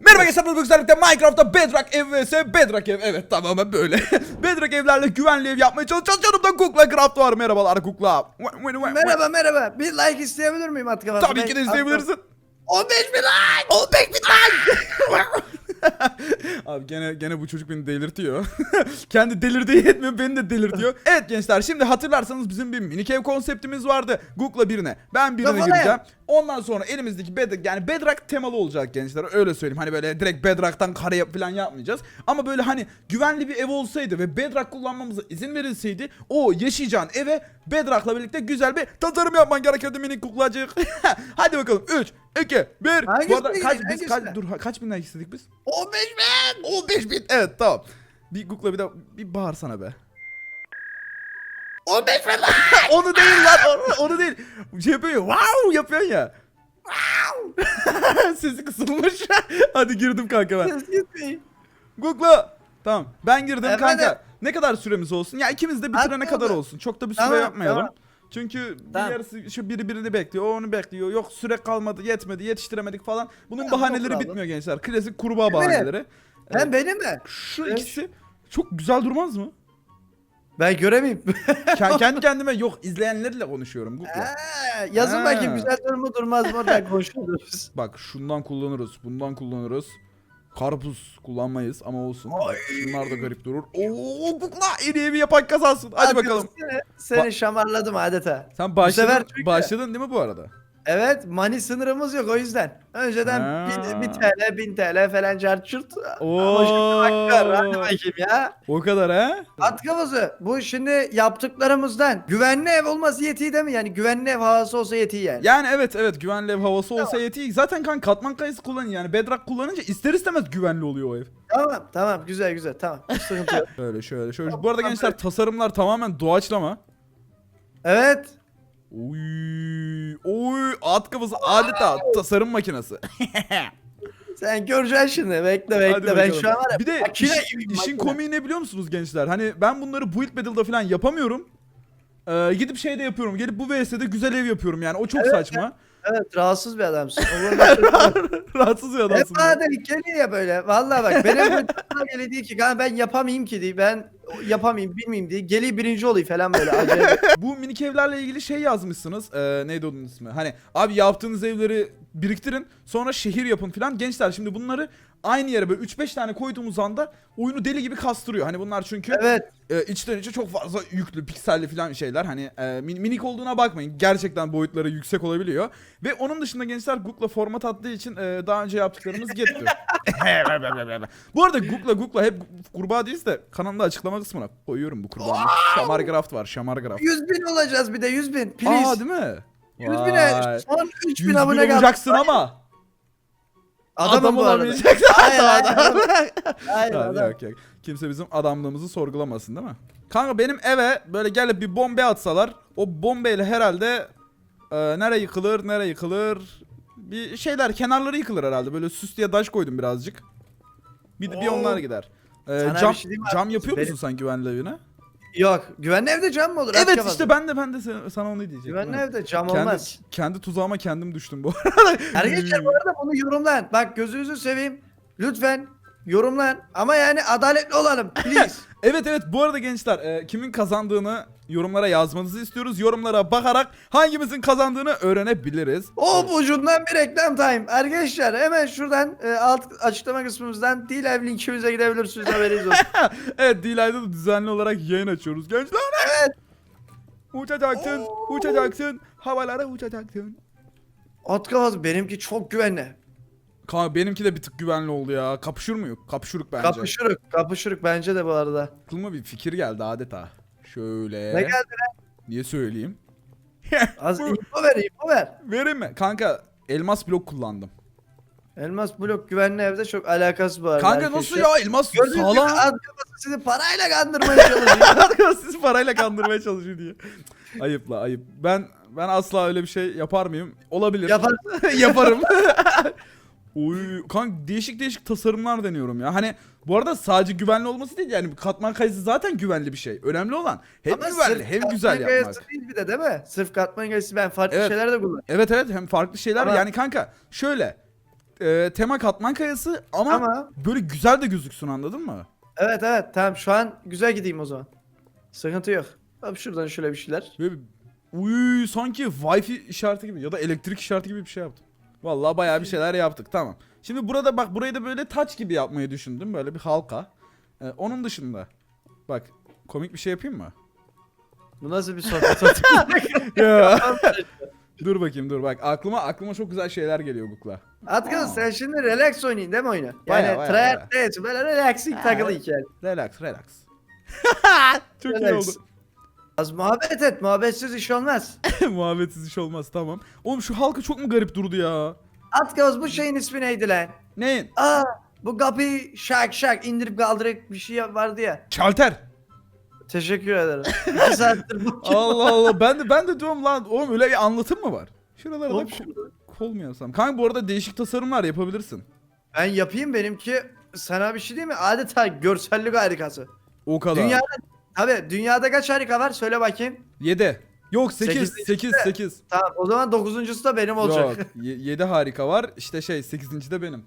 Merhaba gençler bugün sizlerle Minecraft'ta Bedrock ev vs. Bedrock ev. Evet tamamen böyle. Bedrock evlerle güvenli ev yapmaya çalışacağız. Yanımda Kukla Craft var. Merhabalar Kukla Merhaba merhaba. Bir like isteyebilir miyim Atkı Tabii ki de isteyebilirsin. 15 bin like. 15 bin like. Abi gene gene bu çocuk beni delirtiyor. Kendi delirdiği yetmiyor beni de delirtiyor. Evet gençler şimdi hatırlarsanız bizim bir minik ev konseptimiz vardı. Google'la birine ben birine Kafana gireceğim. yap. Ondan sonra elimizdeki Bedrock yani Bedrock temalı olacak gençler öyle söyleyeyim. Hani böyle direkt Bedrock'tan kare yap falan yapmayacağız. Ama böyle hani güvenli bir ev olsaydı ve Bedrock kullanmamıza izin verilseydi o yaşayacağın eve Bedrock'la birlikte güzel bir tasarım yapman gerekiyordu minik kuklacık. Hadi bakalım 3 2 1 Hangisine Bu arada kaç gidelim, biz kaç, dur ha- kaç bin like istedik biz? 15 bin. 15 bin. Evet tamam. Bir Google'a bir de bir bağırsana be. 15 bin like. onu değil lan onu, onu değil. Şey yapıyor ya wow yapıyorsun ya. Sesi kısılmış. Hadi girdim kanka ben. Gitmeyin. Google'a. Tamam ben girdim Efendim? kanka. Ne kadar süremiz olsun? Ya ikimiz de bitirene Hadi kadar olsun. Çok da bir süre Tamam, yapmayalım. tamam. Çünkü Tamam. bir yarısı şu biri birini bekliyor, o onu bekliyor. Yok süre kalmadı, yetmedi, yetiştiremedik falan. Bunun Tamam, bahaneleri bitmiyor gençler. Klasik kurbağa bahaneleri. Hem benim mi? Şu Evet. ikisi çok güzel durmaz mı? Ben göremeyim. Ke- kendi kendime yok izleyenlerle konuşuyorum Google. Ee, Yazın Ha. bakayım güzel durum mu durmaz mı oradan konuşuruz. Bak şundan kullanırız, bundan kullanırız. Karpuz kullanmayız ama olsun. Bak, şunlar da garip durur. Oo Google en iyi evi yapan kazansın. Hadi bakalım. Seni, seni şamarladım adeta. Sen başladın, sefer çünkü- başladın değil mi bu arada? Evet money sınırımız yok o yüzden. Önceden Ha. 1000 TL 1000 TL falan çarçurt. Oo. Ama şimdi hadi bakayım ya. O kadar ha? At kafası. Bu şimdi yaptıklarımızdan güvenli ev olması yetiği değil mi? Yani güvenli ev havası olsa yetiği yani. Yani evet evet güvenli ev havası olsa yetiyor. Zaten kan katman kayısı kullanın yani Bedrock kullanınca ister istemez güvenli oluyor o ev. Tamam tamam güzel güzel tamam. Hiç sıkıntı yok. Şöyle şöyle şöyle. Bu arada gençler tasarımlar tamamen doğaçlama. Evet. Oy, oy at kafası adeta tasarım makinesi. Sen göreceksin şimdi. Bekle bekle. Hadi ben bakalım. şu an var ya. Bir de makine iş- gibiyim, işin makine. komiği ne biliyor musunuz gençler? Hani ben bunları Build Battle'da falan yapamıyorum. Ee, gidip şeyde yapıyorum. Gelip bu VS'de güzel ev yapıyorum yani. O çok saçma. Evet rahatsız bir adamsın. Olur Rahatsız bir adamsın. Hep bana denk geliyor ya böyle. Vallahi bak benim bana geliyor ki "Kanka ben yapamayayım ki diye. Ben yapamayayım bilmeyeyim diye. Geliyor birinci olayım falan böyle. Acayip. Bu minik evlerle ilgili şey yazmışsınız. Ee, neydi onun ismi? Hani abi yaptığınız evleri biriktirin sonra şehir yapın falan. Gençler şimdi bunları aynı yere böyle 3-5 tane koyduğumuz anda oyunu deli gibi kastırıyor. Hani bunlar çünkü evet. e, içten içe çok fazla yüklü, pikselli falan şeyler. Hani e, min- minik olduğuna bakmayın. Gerçekten boyutları yüksek olabiliyor. Ve onun dışında gençler Google'la format attığı için e, daha önce yaptıklarımız yetti. bu arada Google'la Google'la hep kurbağa değiliz de kanalımda açıklama kısmına koyuyorum bu kurbağanın. Şamargraft var, Şamargraft. 100 bin olacağız bir de 100 bin. Please. Aa değil mi? 100 bine son 3 100 bin abone kaldı. olacaksın ama Adamım adam olamayacaksın. Hayır, Adam, hayır, adam. Yok yok. Kimse bizim adamlığımızı sorgulamasın değil mi? Kanka benim eve böyle gelip bir bombe atsalar o bombeyle herhalde e, nere yıkılır nere yıkılır bir şeyler kenarları yıkılır herhalde böyle süs diye taş koydum birazcık. Bir, bir Oo. onlar gider. E, Sana cam bir şey diyeyim mi? cam yapıyor Benim- musun sen güvenli evine? Yok. Güvenli evde cam mı olur? Evet kafası. işte ben de ben de sana- sana onu diyecektim. Güvenli evet. evde cam Kendi, olmaz. kendi tuzağıma kendim düştüm bu arada. Arkadaşlar bu arada bunu yorumlayın. Bak gözünüzü seveyim. Lütfen yorumlayın. Ama yani adaletli olalım. Please. Evet evet bu arada gençler e, kimin kazandığını yorumlara yazmanızı istiyoruz. Yorumlara bakarak hangimizin kazandığını öğrenebiliriz. Hop ucundan bir reklam time. Arkadaşlar hemen şuradan e, alt açıklama kısmımızdan D-Live linkimize gidebilirsiniz haberiniz olsun. evet D-Live'da da düzenli olarak yayın açıyoruz gençler. Evet. Uçacaksın, Oo. uçacaksın, havalara uçacaksın. At kafası benimki çok güvenli. Kanka benimki de bir tık güvenli oldu ya. Kapışır mıyız? Kapışırık bence. Kapışırık. Kapışırık bence de bu arada. Aklıma bir fikir geldi adeta. Şöyle. Ne geldi lan? Niye söyleyeyim? Az info ver info ver. Vereyim mi? Kanka elmas blok kullandım. Elmas blok güvenli evde çok alakası var. Kanka nasıl ya elmas Gördüğünüz gibi sağlam. at kafası sizi parayla kandırmaya çalışıyor. Arkadaş sizi parayla kandırmaya çalışıyor diye. Ayıp la ayıp. Ben ben asla öyle bir şey yapar mıyım? Olabilir. Yapar. Yaparım. Oy kanka değişik değişik tasarımlar deniyorum ya. Hani bu arada sadece güvenli olması değil yani katman kayısı zaten güvenli bir şey. Önemli olan hem Ama güvenli sırf hem katman güzel yapmak. değil bir de değil mi? Sırf katman kayası ben farklı Evet. şeyler de kullanıyorum. Evet evet hem farklı şeyler Ama- yani kanka şöyle e, tema katman kayası ama, Ama böyle güzel de gözüksün anladın mı? evet evet tamam şu an güzel gideyim o zaman. Sıkıntı yok. Hop şuradan şöyle bir şeyler. Böyle uy sanki wifi işareti gibi ya da elektrik işareti gibi bir şey yaptım. Vallahi bayağı bir şeyler yaptık tamam. Şimdi burada bak burayı da böyle taç gibi yapmayı düşündüm böyle bir halka. Ee, onun dışında bak komik bir şey yapayım mı? Bu nasıl bir sohbet dur bakayım dur bak aklıma aklıma çok güzel şeyler geliyor Gukla. Atkın sen şimdi relax oynayın değil mi oyunu? Yani baya, tryhard değilsin böyle relaxing takılayım yani. Relax relax. çok iyi Relax. oldu. Az muhabbet et muhabbetsiz iş olmaz. Muhabbetsiz iş olmaz tamam. Oğlum şu halka çok mu garip durdu ya? Atkoz bu şeyin ismi neydi lan? Neyin? Aa bu kapıyı şak şak indirip kaldırıp bir şey vardı ya. Şalter. Teşekkür ederim. İki saattir bu. Allah Allah ben de ben de diyorum lan oğlum öyle bir anlatım mı var? Şuralara da Oğlum ko- şurada- kol mu yapsam? Kanka bu arada değişik tasarımlar yapabilirsin. Ben yapayım benimki sana bir şey değil mi? Adeta görsellik harikası. O kadar. Dünyada Tabii dünyada kaç harika var söyle bakayım. 7. Yok 8 Sekizinci 8 de. 8. Tamam o zaman dokuzuncusu da benim olacak. Yok 7 harika var. İşte şey 8. de benim.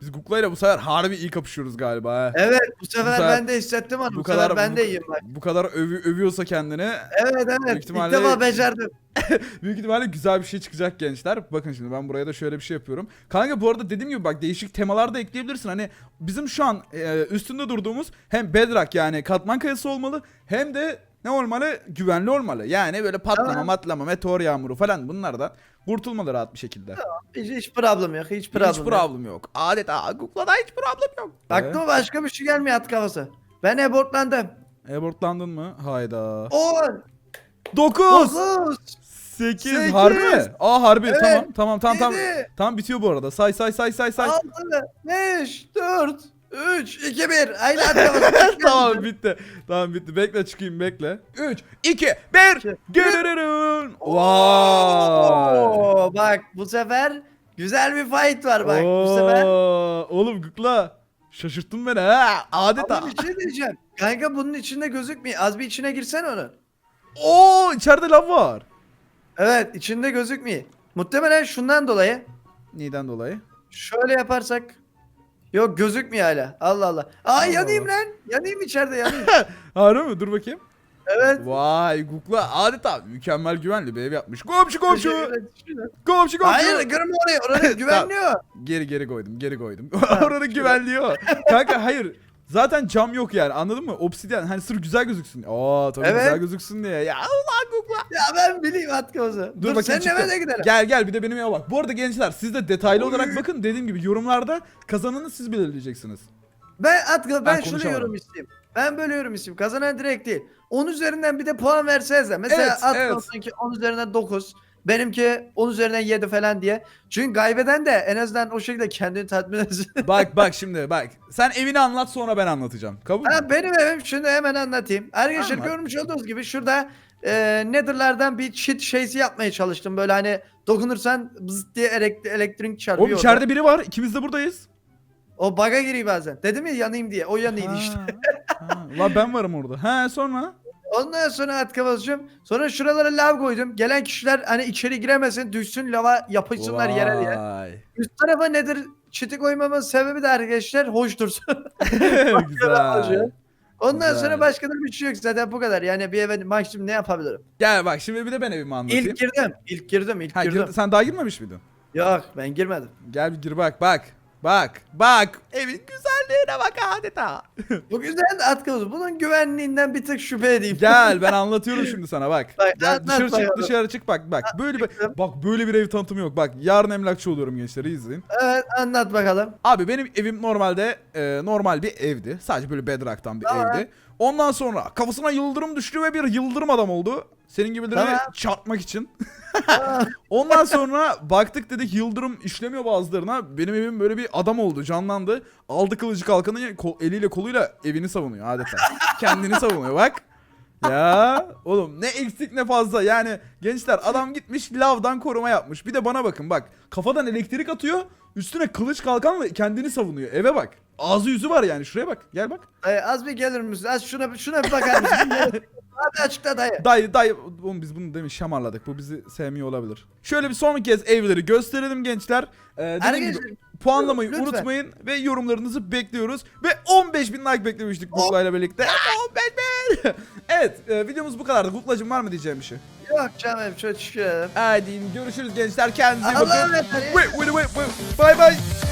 Biz Google'ayla bu sefer harbi iyi kapışıyoruz galiba ha. Evet bu sefer, sefer- ben de hissettim onu. Bu, sefer ben de iyiyim bak. Bu kadar övü- övüyorsa kendini Evet evet Büyük ilk ihtimalle- defa becerdim. büyük ihtimalle güzel bir şey çıkacak gençler. Bakın şimdi ben buraya da şöyle bir şey yapıyorum. Kanka bu arada dediğim gibi bak değişik temalar da ekleyebilirsin. Hani bizim şu an e, üstünde durduğumuz hem bedrock yani katman kayası olmalı hem de ne olmalı? Güvenli olmalı. Yani böyle patlama, Tamam. matlama, meteor yağmuru falan bunlardan kurtulmalı rahat bir şekilde. Hiç, hiç problem yok hiç problem Hiç yok. problem yok. Adeta Google'da hiç problem yok. Aklıma başka bir şey gelmiyor at kafası. Ben abortlandım. Ee, abortlandın mı? Hayda. 10, 9 9, 8 Sekiz. harbi? Aa harbi Evet. tamam tamam tamam tamam. Yedi. Tamam bitiyor bu arada. Say say say say say. 6, 5, 4, 3, 2, 1. Aynı at kafası. tamam bitti. Tamam bitti. Bekle çıkayım bekle. 3 2 1 Görürün. Vay. Oo, bak bu sefer güzel bir fight var bak. Bu sefer Oo, Oğlum gıkla. Şaşırttın beni ha. Adeta. Ama bir şey diyeceğim. Kanka bunun içinde gözükmüyor. Az bir içine girsen onu. Oo içeride lav var. Evet içinde gözükmüyor. Muhtemelen şundan dolayı. Neden dolayı? Şöyle yaparsak. Yok gözükmüyor hala. Allah Allah. Aa yanayım lan. Yanayım içeride yanayım. Harbi mi? Dur bakayım. evet. Vay Google'a adeta mükemmel güvenli bir ev yapmış. Komşu komşu. Komşu komşu. Hayır görme orayı. Oranın güvenliyor. Geri geri koydum geri koydum. Oranın güvenliği o. Kanka hayır. Zaten cam yok yani anladın mı? Obsidyen hani sırf güzel gözüksün. Aa tabii Evet. güzel gözüksün diye. Ya Allah Google'a. ya ben bileyim at kafası. Dur, bakayım sen çıktı. eve de gidelim. Gel gel bir de benim eve bak. Bu arada gençler siz de detaylı Oy. olarak bakın. Dediğim gibi yorumlarda kazananı siz belirleyeceksiniz. Ben at ben, Ben şunu konuşamadım. yorum isteyeyim. Ben böyle yorum isteyeyim. Kazanan direkt değil. 10 üzerinden bir de puan verseniz de. Mesela Evet, evet. Kafasan'ınki 10 üzerinden 9. Benimki 10 üzerinden 7 falan diye. Çünkü kaybeden de en azından o şekilde kendini tatmin etsin. Bak bak şimdi bak. Sen evini anlat sonra ben anlatacağım. Kabul mü? Ha, benim evim şunu hemen anlatayım. Arkadaşlar Anlat. görmüş olduğunuz gibi şurada e, Nether'lardan bir cheat şeysi yapmaya çalıştım. Böyle hani dokunursan bızıt diye elek- elektrik çarpıyor. Oğlum içeride biri var. İkimiz de buradayız. O bug'a giriyor bazen. Dedim ya yanayım diye. O yanıydı işte. Ha. Lan ben varım orada. Ha sonra? Ondan sonra at kafasıcım. Sonra şuralara lav koydum. Gelen kişiler hani içeri giremesin, düşsün lava yapışsınlar yere diye. Vay. Üst tarafa nedir çiti koymamın sebebi de arkadaşlar hoş dursun. Güzel. Ondan Güzel. sonra başka da bir şey yok zaten bu kadar. Yani bir eve maksimum ne yapabilirim? Gel bak şimdi bir de ben evimi anlatayım. İlk girdim. İlk girdim. ilk ha, girdim. girdi- sen daha girmemiş miydin? Yok ben girmedim. Gel bir gir bak bak. Bak bak. Evin güzelliğine bak adeta. Bu güzel at kafası. Bunun güvenliğinden bir tık şüphe edeyim. Gel ben anlatıyorum şimdi sana bak. Bak, Gel anlat dışarı çık bakalım. dışarı çık bak bak. Böyle bir çıktım. bak böyle bir ev tanıtımı yok. Bak yarın emlakçı oluyorum gençler izleyin. Evet anlat bakalım. Abi benim evim normalde e, normal bir evdi. Sadece böyle bedrock'tan bir Tamam. evdi. Ondan sonra kafasına yıldırım düştü ve bir yıldırım adam oldu. Senin gibileri Tamam. çarpmak için. Ondan sonra baktık dedik yıldırım işlemiyor bazılarına. Benim evim böyle bir adam oldu canlandı. Aldı kılıcı kalkanı eliyle koluyla evini savunuyor adeta. Kendini savunuyor bak. Ya oğlum ne eksik ne fazla yani gençler adam gitmiş lavdan koruma yapmış. Bir de bana bakın bak kafadan elektrik atıyor üstüne kılıç kalkanla kendini savunuyor eve bak. Ağzı yüzü var yani. Şuraya bak. Gel bak. Dayı az bir gelir misin? Az şuna, şuna bir bakar mısın? Hadi açıkla dayı. Dayı dayı oğlum biz bunu demin şamarladık. Bu bizi sevmiyor olabilir. Şöyle bir son kez evleri gösterelim gençler. Ee, dediğim gibi puanlamayı lütfen. unutmayın ve yorumlarınızı bekliyoruz. Ve 15 bin like beklemiştik Kukla ile birlikte. 15 bin. evet e, videomuz bu kadardı. Kuklacığım var mı diyeceğim bir şey? Yok canım ederim. Hadi görüşürüz gençler. Kendinize iyi Allah'a bakın. emanet olun. Wait, wait, wait, wait. Bye bye.